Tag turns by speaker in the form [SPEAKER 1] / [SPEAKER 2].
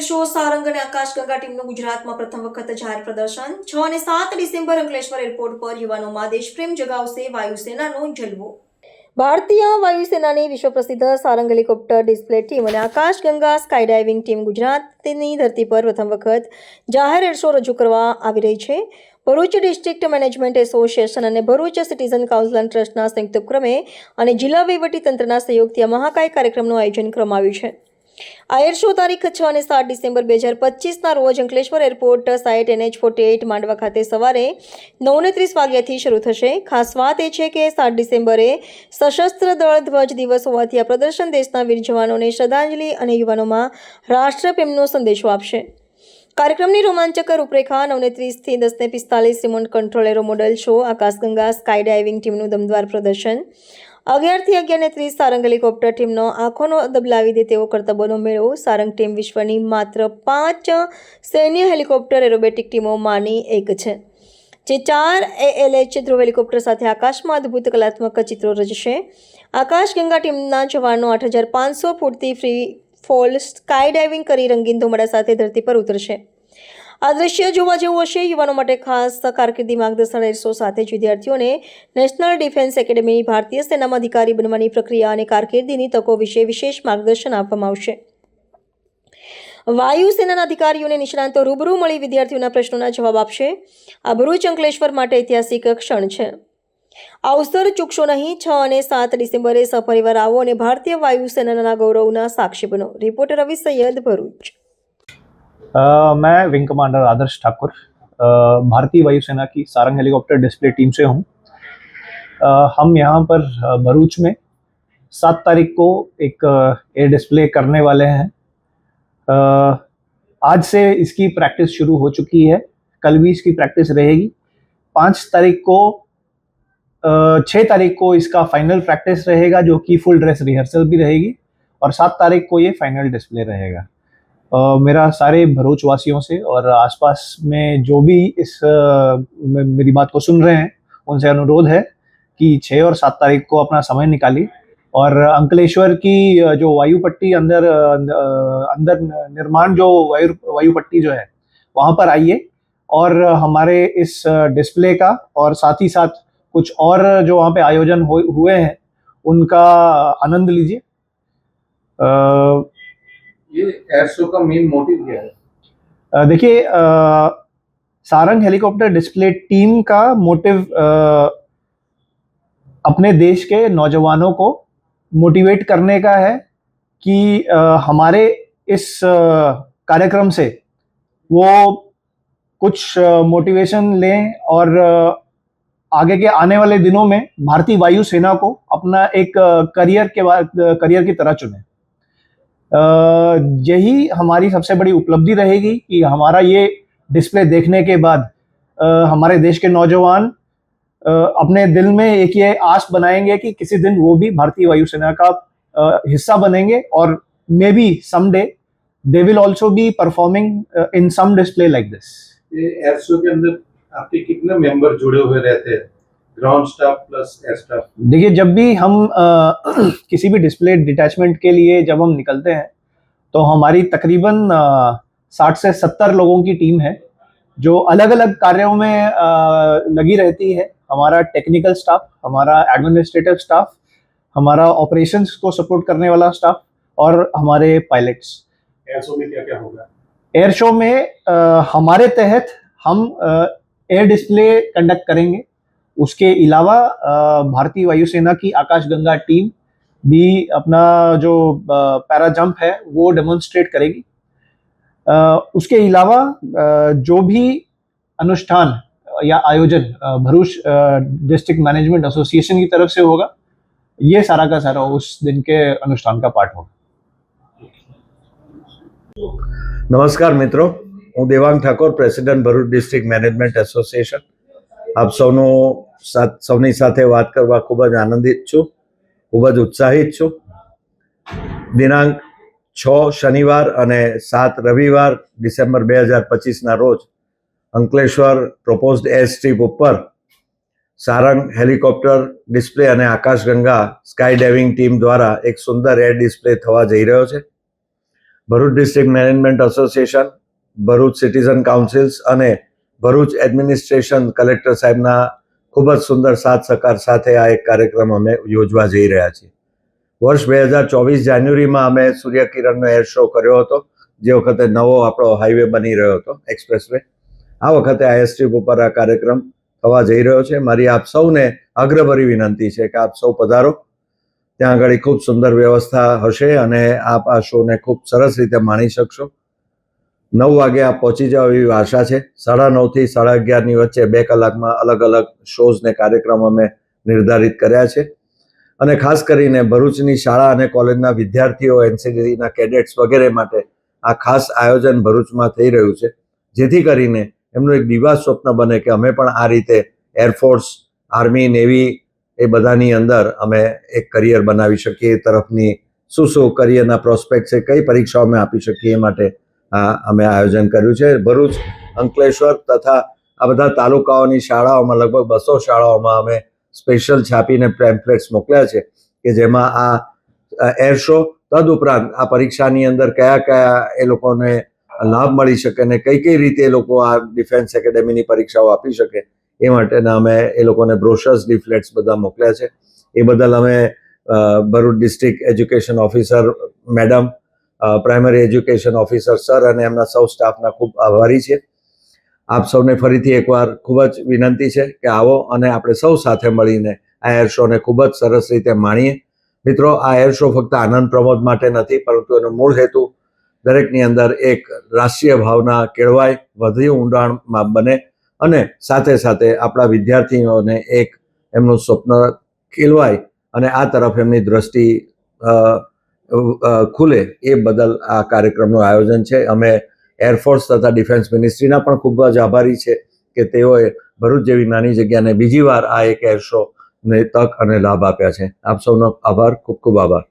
[SPEAKER 1] Show Sarang અને આકાશગંગા ટીમનું ગુજરાતમાં પ્રથમ વખત જાહેર પ્રદર્શન. છ અને સાત ડિસેમ્બર અંકલેશ્વર એરપોર્ટ પર યુવાનોમાં દેશપ્રેમ જગાવશે, વાયુસેનાનો જલવો. ભારતીય વાયુસેનાની વિશ્વ પ્રસિદ્ધ સારંગ હેલિકોપ્ટર ડિસ્પ્લે ટીમ અને આકાશગંગા સ્કાય ડાઇવિંગ ટીમ ગુજરાતની ધરતી પર પ્રથમ વખત જાહેર એર શો રજૂ કરવા આવી રહી છે. ભરૂચ ડિસ્ટ્રિક્ટ મેનેજમેન્ટ એસોસિએશન અને ભરૂચ સિટીઝન કાઉન્સિલ ટ્રસ્ટના સંયુક્ત ઉપક્રમે અને જિલ્લા વહીવટીતંત્રના સહયોગથી આ મહાકાય કાર્યક્રમનું આયોજન કરવામાં આવ્યું છે. આ એર શો તારીખ છ અને સાત ડિસેમ્બર બે હજાર પચીસના રોજ Ankleshwar airport site NH forty eight Mandva ખાતે સવારે નવને ત્રીસ વાગ્યાથી શરૂ થશે. ખાસ વાત એ છે કે સાત ડિસેમ્બરે સશસ્ત્ર દળ ધ્વજ દિવસ હોવાથી આ પ્રદર્શન દેશના વીર જવાનોને શ્રદ્ધાંજલિ અને યુવાનોમાં રાષ્ટ્રપ્રેમનો સંદેશો આપશે. કાર્યક્રમની રોમાંચક રૂપરેખા નવને ત્રીસથી દસને પિસ્તાલીસ remote control aero model show, Akashganga sky diving ટીમનું દમદાર પ્રદર્શન. અગિયારથી અગિયારને ત્રીસ સારંગ હેલિકોપ્ટર ટીમનો આંખોનો દબલાવી દે તેવો કરતબોનો મેળો સારંગ ટીમ વિશ્વની માત્ર પાંચ સૈન્ય હેલિકોપ્ટર એરોબેટિક ટીમોમાંની એક છે. જે ચાર એએલએચ ધ્રુવ હેલિકોપ્ટર સાથે આકાશમાં અદ્ભુત કલાત્મક ચિત્રો રચશે. આકાશગંગા ટીમના જવાનો આઠ હજાર પાંચસો ફૂટથી ફ્રી ફોલ સ્કાય ડાઇવિંગ કરી રંગીન ધુમાડા સાથે ધરતી પર ઉતરશે. આ દ્રશ્ય જોવા જેવું હશે. યુવાનો માટે ખાસ કારકિર્દી માર્ગદર્શન એરસો સાથે જ વિદ્યાર્થીઓને નેશનલ ડિફેન્સ એકેડેમીની ભારતીય સેનામાં અધિકારી બનવાની પ્રક્રિયા અને કારકિર્દીની તકો વિશે વિશેષ માર્ગદર્શન આપવામાં આવશે. વાયુસેનાના અધિકારીઓને નિષ્ણાંતો રૂબરૂ મળી વિદ્યાર્થીઓના પ્રશ્નોના જવાબ આપશે. આ ભરૂચ અંકલેશ્વર માટે ઐતિહાસિક ક્ષણ છે. આ અવસર ચૂકશો નહીં. છ અને સાત ડિસેમ્બરે સપરિવાર આવો અને ભારતીય વાયુસેનાના ગૌરવના સાક્ષી બનો. રિપોર્ટર રવિ સૈયદ ભરૂચ.
[SPEAKER 2] मैं विंग कमांडर आदर्श ठाकुर भारतीय वायुसेना की सारंग हेलीकॉप्टर डिस्प्ले टीम से हूँ। हम यहाँ पर भरूच में सात तारीख को एक एयर डिस्प्ले करने वाले हैं। आज से इसकी प्रैक्टिस शुरू हो चुकी है। कल भी इसकी प्रैक्टिस रहेगी। पाँच तारीख को छः तारीख को इसका फाइनल प्रैक्टिस रहेगा, जो कि फुल ड्रेस रिहर्सल भी रहेगी और सात तारीख को ये फाइनल डिस्प्ले रहेगा। मेरा सारे भरूच वासियों से और आसपास में जो भी इस मेरी बात को सुन रहे हैं, उनसे अनुरोध है कि छः और सात तारीख को अपना समय निकालिए और अंकलेश्वर की जो वायु पट्टी अंदर अंदर निर्माण जो वायु वायु पट्टी जो है, वहाँ पर आइए और हमारे इस डिस्प्ले का और साथ ही साथ कुछ और जो वहाँ पे आयोजन हुए हैं, उनका आनंद लीजिए।
[SPEAKER 3] ये एयर शो का मेन मोटिव क्या है?
[SPEAKER 2] देखिए सारंग हेलीकॉप्टर डिस्प्ले टीम का मोटिव अ, अपने देश के नौजवानों को मोटिवेट करने का है कि अ, हमारे इस कार्यक्रम से वो कुछ मोटिवेशन लें और आगे के आने वाले दिनों में भारतीय वायुसेना को अपना एक करियर के करियर की तरह चुने। यही हमारी सबसे बड़ी उपलब्धि रहेगी कि हमारा ये डिस्प्ले देखने के बाद हमारे देश के नौजवान अपने दिल में एक ये आस बनाएँगे कि किसी दिन वो भी भारतीय वायुसेना का हिस्सा बनेंगे और may be someday they will also be performing in some display like
[SPEAKER 3] this air show के अंदर आपके कितने मेंबर जुड़े हुए रहते हैं? Ground staff plus air staff
[SPEAKER 2] देखिए जब भी हम अ, किसी भी डिस्प्ले डिटैचमेंट के लिए जब हम निकलते हैं तो हमारी तकरीबन साठ से सत्तर लोगों की टीम है जो अलग अलग कार्यों में अ, लगी रहती है। हमारा टेक्निकल स्टाफ हमारा एडमिनिस्ट्रेटिव स्टाफ हमारा ऑपरेशंस को सपोर्ट करने वाला स्टाफ और हमारे पायलट्स
[SPEAKER 3] एयर शो में क्या क्या होगा?
[SPEAKER 2] एयर शो में अ, हमारे तहत हम एयर डिस्प्ले कंडक्ट करेंगे। उसके अलावा अ, भारतीय वायुसेना की आकाशगंगा टीम भी अपना जो पैरा जंप है वो डेमोन्स्ट्रेट करेगी अ, उसके अलावा अ, जो भी अनुष्ठान या आयोजन अ, भरूच डिस्ट्रिक्ट मैनेजमेंट एसोसिएशन की तरफ से होगा ये सारा का सारा उस दिन के अनुष्ठान का पार्ट होगा
[SPEAKER 4] નમસ્કાર મિત્રો હું Devang Thakor president Bharuch district management association આપ સૌનું સૌની સાથે વાત કરવા ખૂબ જ આનંદિત છું, ખૂબ જ ઉત્સાહિત છું. દિનાંક છ શનિવાર અને સાત રવિવાર ડિસેમ્બર બે હજાર પચીસના રોજ અંકલેશ્વર પ્રપોઝડ એર સ્ટ્રીપ ઉપર સારંગ હેલિકોપ્ટર ડિસ્પ્લે અને આકાશગંગા સ્કાય ડાઇવિંગ ટીમ દ્વારા એક સુંદર એર ડિસ્પ્લે થવા જઈ રહ્યો છે. Bharuch district management association Bharuch citizen councils અને ભરૂચ એડમિનિસ્ટ્રેશન કલેક્ટર સાહેબના ખૂબ જ સુંદર સાથ સહકાર સાથે આ એક કાર્યક્રમ અમે યોજવા જઈ રહ્યા છીએ. વર્ષ બે હજાર ચોવીસ જાન્યુઆરીમાં અમે સૂર્યકિરણનો એર શો કર્યો હતો, જે વખતે નવો આપણો હાઈવે બની રહ્યો હતો એક્સપ્રેસ વે આ વખતે આ એસટ્રીપ ઉપર આ કાર્યક્રમ થવા જઈ રહ્યો છે. મારી આપ સૌને અગ્રભરી વિનંતી છે કે આપ સૌ પધારો. ત્યાં આગળ ખૂબ સુંદર વ્યવસ્થા હશે અને આપ આ શોને ખૂબ સરસ રીતે માણી શકશો. નવ વાગે આપ પહોંચી જાઓ એવી આશા છે. સાડા નવથી સાડા અગિયારની વચ્ચે બે કલાકમાં અલગ અલગ શોઝને કાર્યક્રમ અમે નિર્ધારિત કર્યા છે. અને ખાસ કરીને ભરૂચની શાળા અને કોલેજના વિદ્યાર્થીઓ, એનસીડીના કેડેટ્સ વગેરે માટે આ ખાસ આયોજન ભરૂચમાં થઈ રહ્યું છે. જેથી કરીને એમનું એક દિવા સ્વપ્ન બને કે અમે પણ આ રીતે એરફોર્સ આર્મી નેવી એ બધાની અંદર અમે એક કરિયર બનાવી શકીએ, એ તરફની શું શું કરિયરના પ્રોસ્પેક્ટ છે, કઈ પરીક્ષાઓ અમે આપી શકીએ એ માટે આ અમે આયોજન કર્યું છે. ભરૂચ, અંકલેશ્વર તથા આ બધા તાલુકાઓની શાળાઓમાં લગભગ બસો શાળાઓમાં અમે સ્પેશિયલ છાપીને પેમ્પલેટ્સ મોકલ્યા છે કે જેમાં આ એર શો તદુપરાંત આ પરીક્ષાની અંદર કયા કયા એ લોકોને લાભ મળી શકે અને કઈ કઈ રીતે એ લોકો આ ડિફેન્સ એકેડેમીની પરીક્ષાઓ આપી શકે એ માટેના અમે એ લોકોને બ્રોશર્સ ડિફ્લેટ્સ બધા મોકલ્યા છે. એ બદલ અમે Bharuch district education officer madam primary education officer sir અને એમના સૌ સ્ટાફના ખૂબ આભારી છે. આપ સૌને ફરીથી એકવાર ખૂબ જ વિનંતી છે કે આવો અને આપણે સૌ સાથે મળીને આ એર શોને ખૂબ જ સરસ રીતે માણીએ. મિત્રો, આ એર શો ફક્ત આનંદ પ્રમોદ માટે નથી, પરંતુ એનો મૂળ હેતુ દરેકની અંદર એક રાષ્ટ્રીય ભાવના કેળવાય વધુ ઊંડાણમાં બને અને સાથે સાથે આપણા વિદ્યાર્થીઓને એક એમનું સ્વપ્ન ખીલવાય અને આ તરફ એમની દ્રષ્ટિ ખુલે એ બદલ આ કાર્યક્રમનું આયોજન છે. અમે એરફોર્સ તથા ડિફેન્સ મિનિસ્ટ્રીના પણ ખૂબ જ આભારી છે કે તેઓએ ભરૂચ જેવી નાની જગ્યાને બીજી વાર આ એક એર શો ને તક અને લાભ આપ્યા છે. આપ સૌનો આભાર, ખૂબ ખૂબ આભાર.